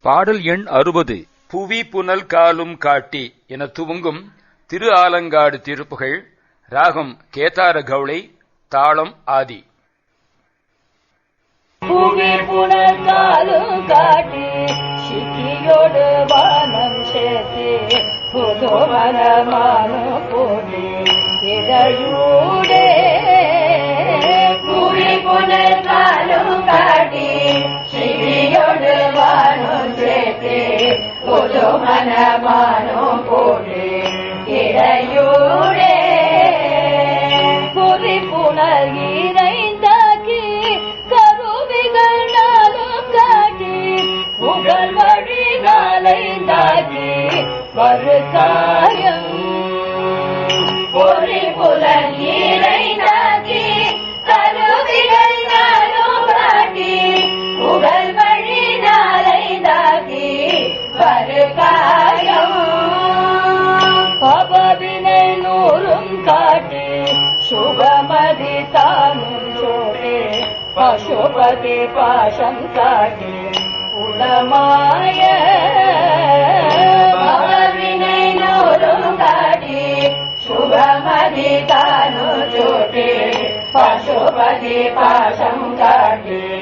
பாடல் எண் அறுபது. புவி புனல் காலும் காட்டி என துவங்கும் திரு ஆலங்காடு திருப்புகழ் ராகம் கேதார கவுளை தாளம் ஆதி. புவி புனல் புது மனமானும் போட்டி இதழூடே புவி புனல் காலும் காட்டி சிக்கியோடு வானம் சேர்த்து புது மனமானும் போட்டி இடையூடே பொறி புனல் இறைந்தாக்கி கருவிகள் நாளும் காட்டி புகழ் வழி நாளைந்தாக்கி வருகாயம் பொறி புலன் இறைந்தாக்கி கருவிகள் நாளும் காட்டி புகழ் வழி நாளைந்தாக்கி வருகாயம் பபவினை நூறும் காட்டி சுபமதி தானும் பசுபதி பாசம் காட்டி உளமாய मे का पाशं काटे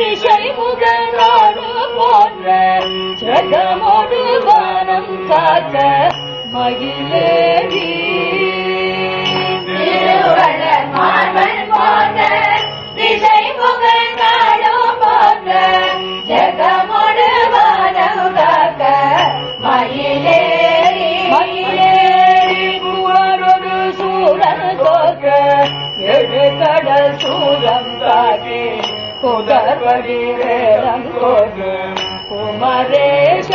திசை முகல் நாடு போன்ற ஜகமோடு வானம் காக்க மகிழேவி மார்வன் போன்ற திசை முகல் நாடு போன்ற ஜகமோடு வானம் காக்க மயிலேறி மயிலேறி புவரொரு சூரன் தோற்ற எழு கடல் சூரம் காட்டி குதர்வடி வேடம் குமரேஷ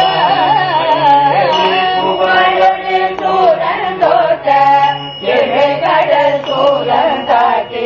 புவரொரு கடல் சூரன் காட்டி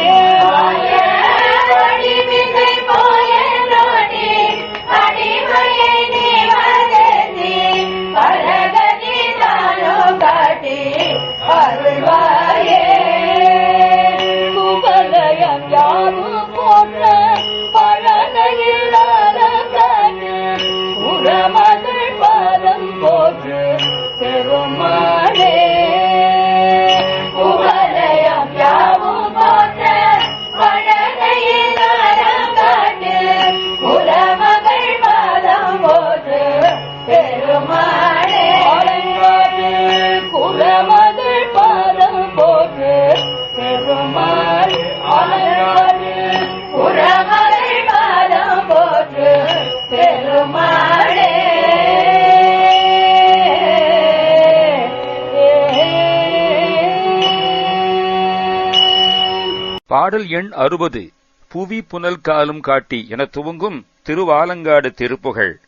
பாடல் எண் அறுபது புவி புனல் காலும் காட்டி என துவங்கும் திருவாலங்காடு திருப்புகழ்.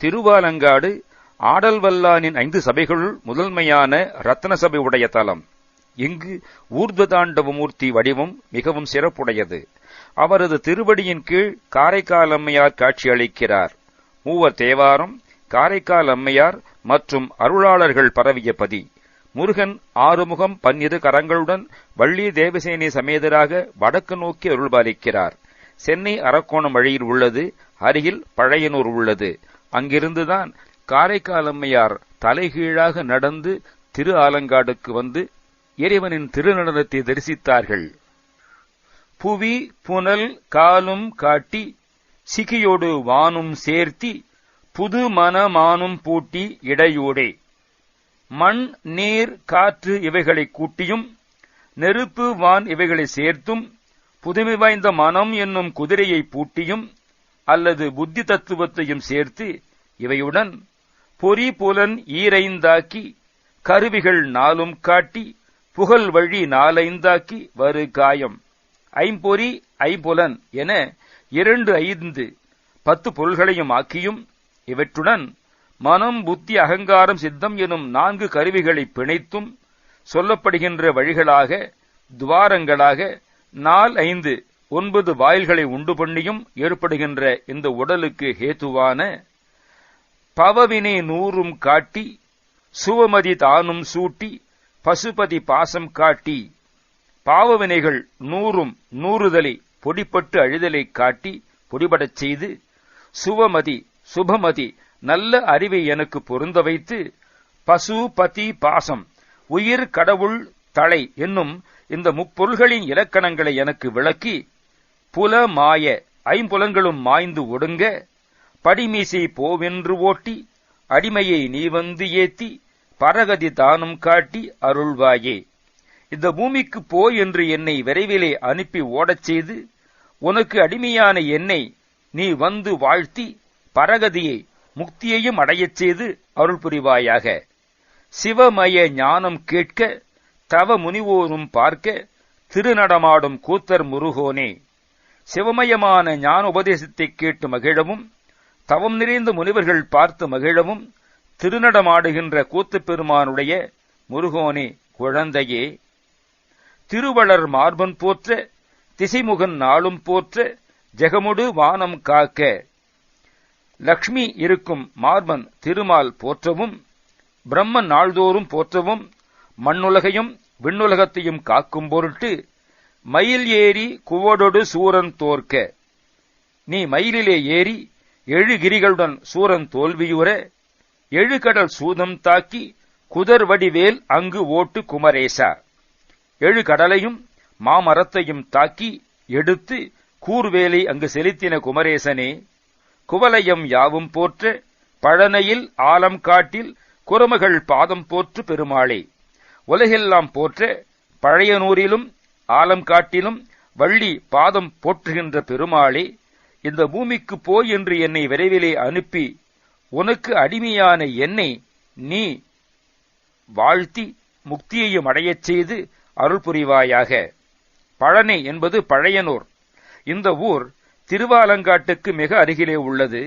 திருவாலங்காடு ஆடல் வல்லானின் ஐந்து சபைகளுள் முதன்மையான ரத்ன சபை உடைய தலம். இங்கு ஊர்தாண்டவமூர்த்தி வடிவம் மிகவும் சிறப்புடையது. அவரது திருவடியின் கீழ் காரைக்கால் அம்மையார் காட்சியளிக்கிறார் மூவர் தேவாரம் காரைக்கால் அம்மையார் மற்றும் அருளாளர்கள் பரவிய பதி. முருகன் ஆறுமுகம் பன்னிரு கரங்களுடன் வள்ளி தேவசேனி சமேதராக வடக்கு நோக்கி அருள்பாலிக்கிறார். சென்னை அரக்கோணம் வழியில் உள்ளது அருகில் பழையனூர் உள்ளது. அங்கிருந்துதான் காரைக்கால் அம்மையார் தலைகீழாக நடந்து திரு ஆலங்காடுக்கு வந்து இறைவனின் திருநடனத்தை தரிசித்தார்கள். புவி புனல் காலும் காட்டி சிகியோடு வானும் சேர்த்தி புது மனமானும் பூட்டி இடையூடே மண் நீர் காற்று இவைகளை கூட்டியும் நெருப்பு வான் இவைகளை சேர்த்தும் புதுமை வாய்ந்த மனம் என்னும் குதிரையை பூட்டியும் அல்லது புத்தி தத்துவத்தையும் சேர்த்து இவையுடன் பொறி புலன் ஈரைந்தாக்கி கருவிகள் நாளும் காட்டி புகழ் வழி நாலைந்தாக்கி வரு காயம். ஐம்பொறி ஐம்புலன் என இரண்டு ஐந்து பத்து பொருள்களையும் ஆக்கியும் இவற்றுடன் மனம் புத்தி அகங்காரம் சித்தம் எனும் நான்கு கருவிகளை பிணைத்தும் சொல்லப்படுகின்ற வழிகளாக துவாரங்களாக நால் ஐந்து ஒன்பது வாயில்களை உண்டு பண்ணியும் ஏற்படுகின்ற இந்த உடலுக்கு ஹேத்துவான பவவினை நூறும் காட்டி சுவமதி தானும் சூட்டி பசுபதி பாசம் காட்டி பாவவினைகள் நூறும் நூறுதலை பொடிப்பட்டு அழிதலை காட்டி பொடிபடச் செய்து சுவமதி சுபமதி நல்ல அறிவை எனக்கு பொருந்த வைத்து பசு பதி பாசம் உயிர் கடவுள் தலை என்னும் இந்த முப்பொருள்களின் இலக்கணங்களை எனக்கு விளக்கி புல மாய ஐம்புலங்களும் மாய்ந்து ஒடுங்க படிமீசை போவென்று ஓட்டி அடிமையை நீ வந்து ஏத்தி பரகதி தானும் காட்டி அருள்வாயே. இந்த பூமிக்கு போ என்று என்னை விரைவிலே அனுப்பி ஓடச் செய்து உனக்கு அடிமையான என்னை நீ வந்து வாழ்த்தி பரகதியை முக்தியையும் அடையச் செய்து அருள் புரிவாயாக. சிவமய ஞானம் கேட்க தவ முனிவோரும் பார்க்க திருநடமாடும் கூத்தர் முருகோனே. சிவமயமான ஞான உபதேசத்தை கேட்டு மகிழவும் தவம் நிறைந்த முனிவர்கள் பார்த்து மகிழவும் திருநடமாடுகின்ற கூத்துப் பெருமானுடைய முருகோனே குழந்தையே. திருவளர் மார்பன் போற்ற திசைமுகன் நாளும் போற்ற ஜெகமுடு வானம் காக்க. லக்ஷ்மி இருக்கும் மார்பன் திருமால் போற்றவும் பிரம்மன் நாள்தோறும் போற்றவும் மண்ணுலகையும் விண்ணுலகத்தையும் காக்கும் பொருட்டு மயில் ஏறி குவடொடு சூரன் தோற்க. நீ மயிலிலே ஏறி எழுகிரிகளுடன் சூரன் தோல்வியுற எழுகடல் சூதம் தாக்கி குதர் வடிவேல் அங்கு ஓட்டு குமரேசா. எழுகடலையும் மாமரத்தையும் தாக்கி எடுத்து கூர்வேலை அங்கு செலுத்தின குமரேசனே குவலயம் யாவும் போற்ற பழனையில் ஆலம் காட்டில் குரமகள் பாதம் போற்று பெருமாளே. உலகெல்லாம் போற்ற பழையனூரிலும் ஆலம் காட்டிலும் வள்ளி பாதம் போற்றுகின்ற பெருமாளே. இந்த பூமிக்கு போய் என்று என்னை விரைவிலே அனுப்பி உனக்கு அடிமையான என்னை நீ வாழ்த்தி முக்தியையும் அடையச் செய்து அருள் புரிவாயாக பழனி என்பது பழையனூர். இந்த ஊர் திருவாலங்காட்டுக்கு மிக அருகிலே உள்ளது.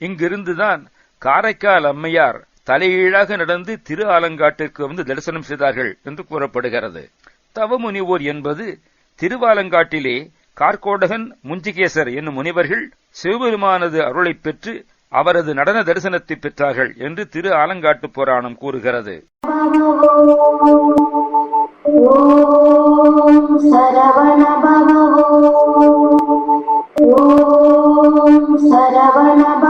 இங்கிருந்துதான் காரைக்கால் அம்மையார் தலையீழாக நடந்து திரு ஆலங்காட்டிற்கு வந்து தரிசனம் செய்தார்கள் என்று கூறப்படுகிறது. தவமுனிவோர் என்பது திருவாலங்காட்டிலே கார்கோடகன் முஞ்சிகேசர் என்னும் முனிவர்கள் சிவபெருமானது அருளை பெற்று அவரது நடன தரிசனத்தை பெற்றார்கள் என்று திரு ஆலங்காட்டு புராணம் கூறுகிறது. சரவண சரவணப